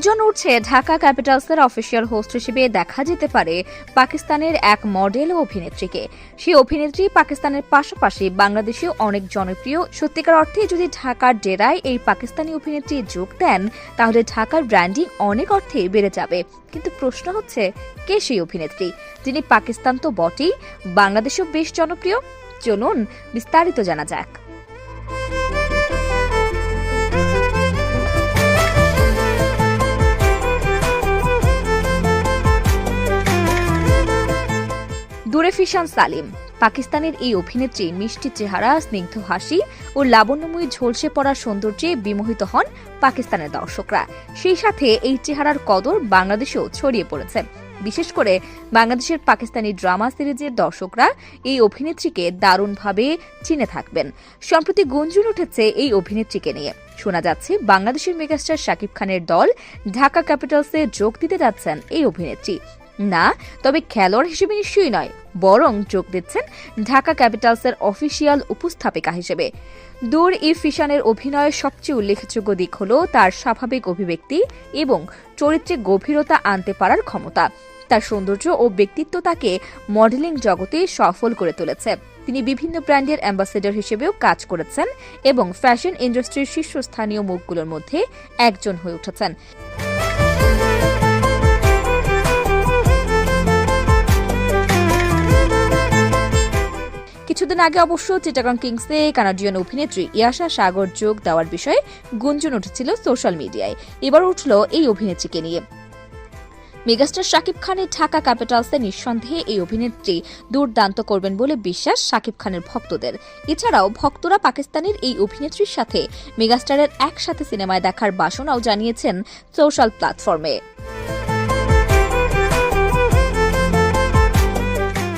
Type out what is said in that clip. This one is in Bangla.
গুঞ্জন উঠছে ঢাকা ক্যাপিটালসের অফিসিয়াল হোস্ট হিসেবে দেখা যেতে পারে পাকিস্তানের এক মডেল ও অভিনেত্রীকে। সেই অভিনেত্রী পাকিস্তানের পাশাপাশি বাংলাদেশেও অনেক জনপ্রিয়। সত্যিকার অর্থে যদি ঢাকার ডেরায় এই পাকিস্তানি অভিনেত্রী যোগ দেন, তাহলে ঢাকার ব্র্যান্ডিং অনেক অর্থে বেড়ে যাবে। কিন্তু প্রশ্ন হচ্ছে, কে সেই অভিনেত্রী? যিনি পাকিস্তান তো বটেই, বাংলাদেশেও বেশ জনপ্রিয়। চলুন বিস্তারিত জানা যাক। ফিশান সালিম। পাকিস্তানের এই অভিনেত্রী মিষ্টি চেহারা, স্নিগ্ধ হাসি ও লাবণ্যময়ী ঝলসে পড়ার সৌন্দর্যে বিমোহিত হন পাকিস্তানের দর্শকরা। সেই সাথে এই চেহারার কদর বাংলাদেশেও ছড়িয়ে পড়েছে। বিশেষ করে বাংলাদেশের পাকিস্তানি ড্রামা সিরিজের দর্শকরা এই অভিনেত্রীকে দারুণভাবে চিনে থাকবেন। সম্প্রতি গুঞ্জন উঠেছে এই অভিনেত্রীকে নিয়ে। শোনা যাচ্ছে, বাংলাদেশের মেগাস্টার শাকিব খানের দল ঢাকা ক্যাপিটালসে যোগ দিতে যাচ্ছেন এই অভিনেত্রী। না, তবে খেলোয়াড় হিসেবে নিশ্চয়ই নয়, বরং যোগ দিচ্ছেন ঢাকা ক্যাপিটালসের অফিসিয়াল উপস্থাপিকা হিসেবে। দূর ই ফিশানের অভিনয়ের সবচেয়ে উল্লেখযোগ্য দিক হল তার স্বাভাবিক অভিব্যক্তি এবং চরিত্রে গভীরতা আনতে পারার ক্ষমতা। তার সৌন্দর্য ও ব্যক্তিত্ব তাকে মডেলিং জগতে সফল করে তুলেছে। তিনি বিভিন্ন ব্র্যান্ডের অ্যাম্বাসেডর হিসেবেও কাজ করেছেন এবং ফ্যাশন ইন্ডাস্ট্রির শীর্ষস্থানীয় মুখগুলোর মধ্যে একজন হয়ে উঠেছেন। কিছুদিন আগে অবশ্য চিটাগাং কিংসে কানাডিয়ান অভিনেত্রী ইয়াশা সাগর যোগ দেওয়ার বিষয়ে গুঞ্জন উঠেছিল সোশ্যাল মিডিয়ায়। এবার উঠল এই অভিনেত্রীকে নিয়ে। মেগাস্টার শাকিব খানের ঢাকা ক্যাপিটালসে নিঃসন্দেহে এই অভিনেত্রী দুর্দান্ত করবেন বলে বিশ্বাস শাকিব খানের ভক্তদের। এছাড়াও ভক্তরা পাকিস্তানের এই অভিনেত্রীর সাথে মেগাস্টারের একসাথে সিনেমায় দেখার বাসনাও জানিয়েছেন সোশ্যাল প্ল্যাটফর্মে।